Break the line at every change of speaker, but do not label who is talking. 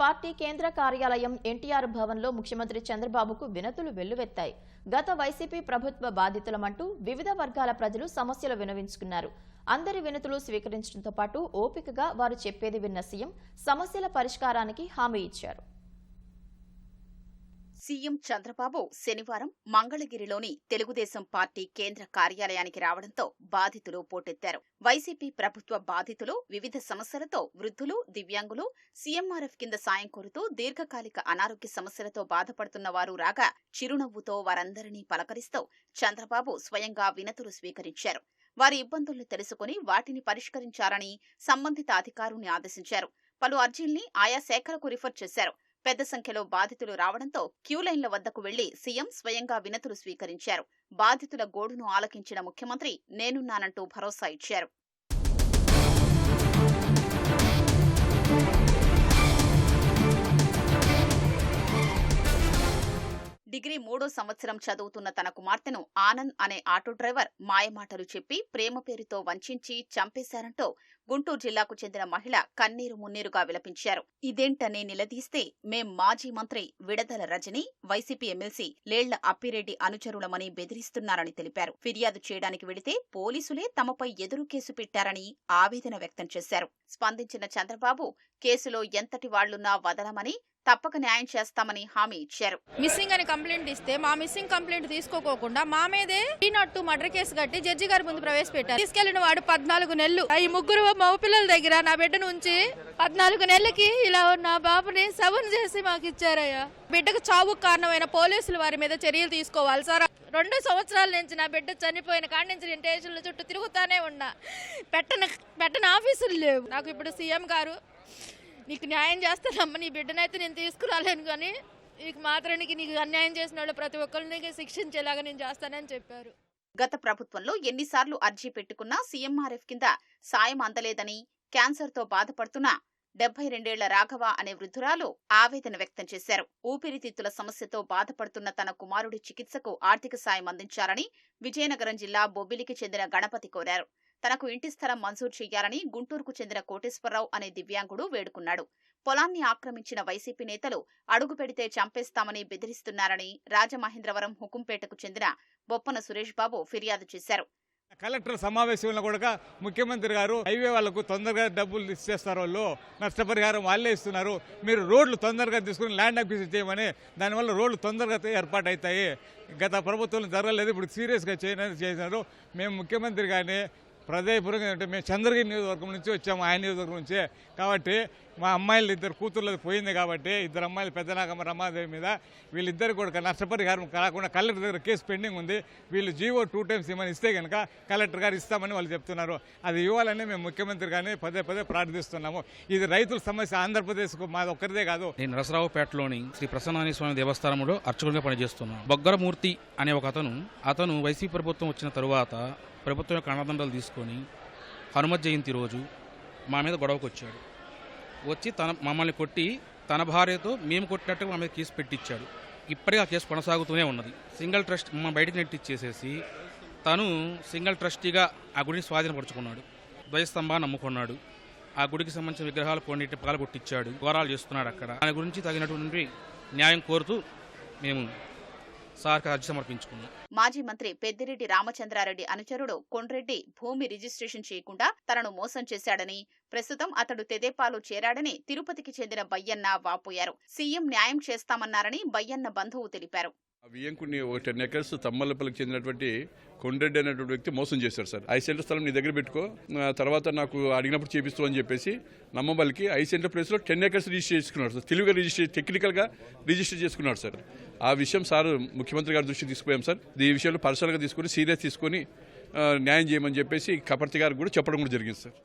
Party కేంద్ర కార్యాలయం ఎన్టీఆర్ భవన్లో ముఖ్యమంత్రి చంద్రబాబుకు వినతులు వెల్లువెత్తాయి. గత వైసీపీ ప్రభుత్వ బాధితులమంటూ వివిధ వర్గాల ప్రజలు సమస్యలు వినవించుకున్నారు. అందరి వినతులు స్వీకరించడంతో పాటు ఓపికగా వారు చెప్పేది విన్న సీఎం సమస్యల పరిష్కారానికి హామీ ఇచ్చారు.
సీఎం చంద్రబాబు శనివారం మంగళగిరిలోని తెలుగుదేశం పార్టీ కేంద్ర కార్యాలయానికి రావడంతో బాధితులు పోటెత్తారు. వైసీపీ ప్రభుత్వ బాధితులు వివిధ సమస్యలతో వృద్ధులు దివ్యాంగులు సీఎంఆర్ఎఫ్ కింద సాయం కోరుతూ దీర్ఘకాలిక అనారోగ్య సమస్యలతో బాధపడుతున్న వారు రాగా చిరునవ్వుతో వారందరినీ పలకరిస్తూ చంద్రబాబు స్వయంగా వినతులు స్వీకరించారు. వారి ఇబ్బందులను తెలుసుకుని వాటిని పరిష్కరించాలని సంబంధిత అధికారుల్ని ఆదేశించారు. పలు అర్జీల్ని ఆయా శాఖలకు రిఫర్ చేశారు. పెద్ద సంఖ్యలో బాధితులు రావడంతో క్యూ లైన్ల వద్దకు వెళ్ళి సీఎం స్వయంగా వినతులు స్వీకరించారు. బాధితుల గోడును ఆలకించిన ముఖ్యమంత్రి నేనున్నానంటూ భరోసా ఇచ్చారు. మూడో సంవత్సరం చదువుతున్న తన కుమార్తెను ఆనంద్ అనే ఆటో డ్రైవర్ మాయమాటలు చెప్పి ప్రేమ పేరుతో వంచించి చంపేశారంటూ గుంటూరు జిల్లాకు చెందిన మహిళ కన్నీరు మున్నీరుగా విలపించారు. ఇదేంటనే నిలదీస్తే మేం మాజీ మంత్రి విడదల రజని వైసీపీ ఎమ్మెల్సీ లేళ్ళ అప్పిరెడ్డి అనుచరులమని బెదిరిస్తున్నారని తెలిపారు. ఫిర్యాదు చేయడానికి వెళితే పోలీసులే తమపై ఎదురు కేసు పెట్టారని ఆవేదన వ్యక్తం చేశారు. స్పందించిన చంద్రబాబు కేసులో ఎంతటి వాళ్ళున్నా వదలమని తప్పక న్యాయం చేస్తామని హామీ ఇచ్చారు.
మిస్సింగ్ అని కంప్లైంట్ ఇస్తే మా మిస్సింగ్ కంప్లైంట్ తీసుకోకోకుండా మా మీదే టీనట్టు మర్డర్ కేసు కట్టి జడ్జి గారి ముందు ప్రవేశపెట్టారు. తీసుకెళ్ళిన వాడు పద్నాలుగు నెలలు. ఈ ముగ్గురు మగపిల్లల దగ్గర నా బిడ్డను ఉంచి పద్నాలుగు నెలలకి ఇలా నా బాబుని సవన్ చేసి మాకు ఇచ్చారయ్యా. బిడ్డకు చావుకు కారణమైన పోలీసులు వారి మీద చర్యలు తీసుకోవాలి. సార్ రెండు సంవత్సరాల నుంచి నా బిడ్డ చనిపోయిన కాడి నుంచి నేను స్టేషన్ల చుట్టూ తిరుగుతానే ఉన్నా. పెట్టన పెట్టని ఆఫీసులు లేవు. నాకు ఇప్పుడు సీఎం గారు నీకు న్యాయం చేస్తానమ్మ నీ బిడ్డనైతే నేను తీసుకురాలేను కానీ నీకు మాత్రానికి నీకు అన్యాయం చేసిన వాళ్ళు ప్రతి ఒక్కరిని శిక్షించేలాగా నేను చేస్తానని చెప్పారు.
గత ప్రభుత్వంలో ఎన్నిసార్లు అర్జీ పెట్టుకున్నా సీఎంఆర్ఎఫ్ కింద సాయం అందలేదని క్యాన్సర్తో బాధపడుతున్న డెబ్బై రెండేళ్ళ రాఘవ అనే వృద్ధురాలు ఆవేదన వ్యక్తం చేశారు. ఊపిరితిత్తుల సమస్యతో బాధపడుతున్న తన కుమారుడి చికిత్సకు ఆర్థిక సాయం అందించాలని విజయనగరం జిల్లా బొబ్బిలికి చెందిన గణపతి కోరారు. తనకు ఇంటి స్థలం మంజూరు చేయాలని గుంటూరుకు చెందిన కోటేశ్వరరావు అనే దివ్యాంగుడు వేడుకున్నాడు. పొలాన్ని ఆక్రమించిన వైసీపీ నేతలు అడుగు పెడితే చంపేస్తామని బెదిరిస్తున్నారని రాజమహేంద్రవరం హుకుంపేటకు చెందిన బొప్పన సురేష్ బాబు ఫిర్యాదు చేశారు.
కలెక్టర్ సమావేశంలో కూడా ముఖ్యమంత్రి గారు హైవే వాళ్ళకు తొందరగా డబ్బులు ఇచ్చేస్తారు వాళ్ళు. నష్టపరిహారం వాళ్ళే ఇస్తున్నారు. మీరు రోడ్లు తొందరగా తీసుకుని ల్యాండ్ అక్విజిషన్ చేయమని దానివల్ల రోడ్లు తొందరగా ఏర్పాటు అవుతాయి గత ప్రభుత్వం జరగలేదు. ఇప్పుడు సీరియస్గా చేయడానికి చేసినారు మేము ముఖ్యమంత్రి గారిని ప్రజాపురంగా అంటే మేము చంద్రగిరి నియోజకవర్గం నుంచి వచ్చాము ఆయన నియోజకవర్గం నుంచే. కాబట్టి మా అమ్మాయిలు ఇద్దరు కూతుర్లది పోయింది కాబట్టి ఇద్దరు అమ్మాయిలు పెద్దనాగమ్మ రమాదేవి మీద వీళ్ళిద్దరు కూడా నష్టపరిహారం కాకుండా కలెక్టర్ దగ్గర కేసు పెండింగ్ ఉంది. వీళ్ళు జీవో టూ టైమ్స్ ఇవ్వమని ఇస్తే కనుక కలెక్టర్ గారు ఇస్తామని వాళ్ళు చెప్తున్నారు. అది ఇవ్వాలని మేము ముఖ్యమంత్రి గారిని పదే పదే ప్రార్థిస్తున్నాము. ఇది రైతుల సమస్య ఆంధ్రప్రదేశ్కు మాది ఒక్కరిదే కాదు.
నేను నరసరావుపేటలోని శ్రీ ప్రసన్నాని స్వామి దేవస్థానంలో అర్చకుడిగా పనిచేస్తున్నాను. బొగ్గరమూర్తి అనే ఒక అతను అతను వైసీపీ ప్రభుత్వం వచ్చిన తరువాత ప్రభుత్వం యొక్క అన్నదండలు తీసుకొని హనుమత్ జయంతి రోజు మా మీద గొడవకు వచ్చాడు వచ్చి తన మమ్మల్ని కొట్టి తన భార్యతో మేము కొట్టినట్టు మా మీద కేసు పెట్టించాడు ఇప్పటికీ ఆ కేసు కొనసాగుతూనే ఉన్నది. సింగిల్ ట్రస్ట్ మా బయటికి నెట్టిచ్చేసేసి తను సింగిల్ ట్రస్టీగా ఆ గుడిని స్వాధీనపరుచుకున్నాడు. ద్వయస్తంభాన్ని నమ్ముకున్నాడు ఆ గుడికి సంబంధించిన విగ్రహాలు కొన్నిటి పాలు కొట్టించాడు ఘోరాలు చేస్తున్నాడు అక్కడ. దాని గురించి తగినటువంటి న్యాయం కోరుతూ మేము సార్కి అర్జీ సమర్పించుకున్నాం.
మాజీ మంత్రి పెద్దిరెడ్డి రామచంద్రారెడ్డి అనుచరుడు కొండ్రెడ్డి భూమి రిజిస్ట్రేషన్ చేయకుండా తనను మోసం చేశాడని ప్రస్తుతం అతడు తెదేపాలో చేరాడని తిరుపతికి చెందిన బయ్యన్న వాపోయారు. సీఎం న్యాయం చేస్తామన్నారని బయ్యన్న బంధువు తెలిపారు.
ఆ ఒక టెన్ ఎకర్స్ తమ్మలపల్లికి చెందినటువంటి కొండ్రెడ్డి అనేటువంటి వ్యక్తి మోసం చేశారు సార్. ఐదు సెంటర్ స్థలం నీ దగ్గర పెట్టుకో. తర్వాత నాకు అడిగినప్పుడు చేపిస్తూ అని చెప్పేసి నమ్మబలికి ఐదు సెంటర్ ప్లేస్లో టెన్ ఎకర్స్ రిజిస్టర్ చేసుకున్నాడు సార్. తెలివిగా రిజిస్టర్ టెక్నికల్గా రిజిస్టర్ చేసుకున్నాడు సార్. ఆ విషయం సార్ ముఖ్యమంత్రి గారి దృష్టికి తీసుకుపోయాం సార్. ఈ విషయంలో పర్సనల్గా తీసుకొని సీరియస్ తీసుకొని న్యాయం చేయమని చెప్పేసి కపర్తి గారికి కూడా చెప్పడం కూడా జరిగింది సార్.